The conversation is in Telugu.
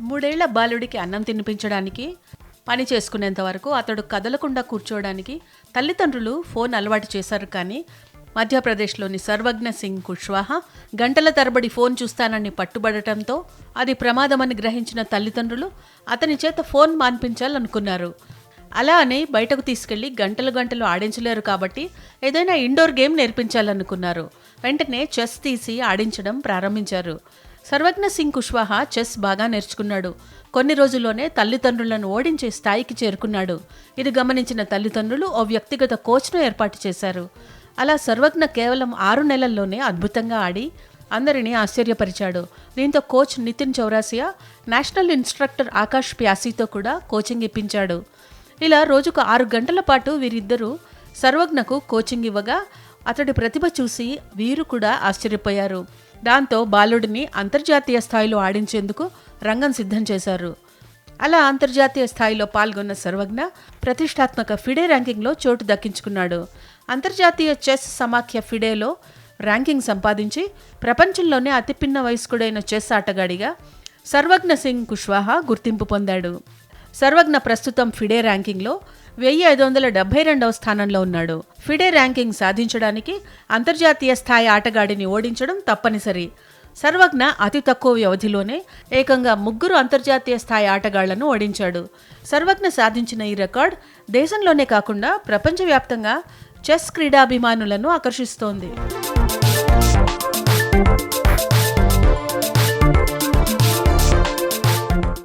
మూడేళ్ళ బాలుడికి అన్నం తినిపించడానికి పని చేసుకునేంత వరకు అతడు కదలకుండా కూర్చోవడానికి తల్లిదండ్రులు ఫోన్ అలవాటు చేశారు కానీ మధ్యప్రదేశ్లోని సర్వజ్ఞ సింగ్ కుష్వాహా గంటల తరబడి ఫోన్ చూస్తానని పట్టుబడటంతో అది ప్రమాదమని గ్రహించిన తల్లిదండ్రులు అతని చేత ఫోన్ మాన్పించాలనుకున్నారు. అలా అని బయటకు తీసుకెళ్ళి గంటలు గంటలు ఆడించలేరు కాబట్టి ఏదైనా ఇండోర్ గేమ్ నేర్పించాలనుకున్నారు. వెంటనే చెస్ తీసి ఆడించడం ప్రారంభించారు. సర్వజ్ఞ సింగ్ కుష్వాహా చెస్ బాగా నేర్చుకున్నాడు. కొన్ని రోజుల్లోనే తల్లిదండ్రులను ఓడించే స్థాయికి చేరుకున్నాడు. ఇది గమనించిన తల్లిదండ్రులు ఓ వ్యక్తిగత కోచ్ను ఏర్పాటు చేశారు. అలా సర్వజ్ఞ కేవలం ఆరు నెలల్లోనే అద్భుతంగా ఆడి అందరినీ ఆశ్చర్యపరిచాడు. దీంతో coach Nitin Chaurasia national instructor Akash ప్యాసీతో కూడా కోచింగ్ ఇప్పించాడు. ఇలా రోజుకు ఆరు గంటల పాటు వీరిద్దరూ సర్వజ్ఞకు కోచింగ్ ఇవ్వగా అతడి ప్రతిభ చూసి వీరు కూడా ఆశ్చర్యపోయారు. దాంతో బాలుడిని అంతర్జాతీయ స్థాయిలో ఆడించేందుకు రంగం సిద్ధం చేశారు. అలా అంతర్జాతీయ స్థాయిలో పాల్గొన్న సర్వజ్ఞ ప్రతిష్టాత్మక ఫిడే ర్యాంకింగ్లో చోటు దక్కించుకున్నాడు. అంతర్జాతీయ చెస్ సమాఖ్య ఫిడేలో ర్యాంకింగ్ సంపాదించి ప్రపంచంలోనే అతిపిన్న వయస్కుడైన చెస్ ఆటగాడిగా సర్వజ్ఞ సింగ్ కుష్వాహా గుర్తింపు పొందాడు. సర్వజ్ఞ ప్రస్తుతం ఫిడే ర్యాంకింగ్లో వెయ్యి ఐదు వందల డెబ్బై రెండవ స్థానంలో ఉన్నాడు. ఫిడే ర్యాంకింగ్ సాధించడానికి అంతర్జాతీయ స్థాయి ఆటగాడిని ఓడించడం తప్పనిసరి. సర్వజ్ఞ అతి తక్కువ వ్యవధిలోనే ఏకంగా ముగ్గురు అంతర్జాతీయ స్థాయి ఆటగాళ్ళను ఓడించాడు. సర్వజ్ఞ సాధించిన ఈ రికార్డ్ దేశంలోనే కాకుండా ప్రపంచవ్యాప్తంగా చెస్ క్రీడాభిమానులను ఆకర్షిస్తోంది.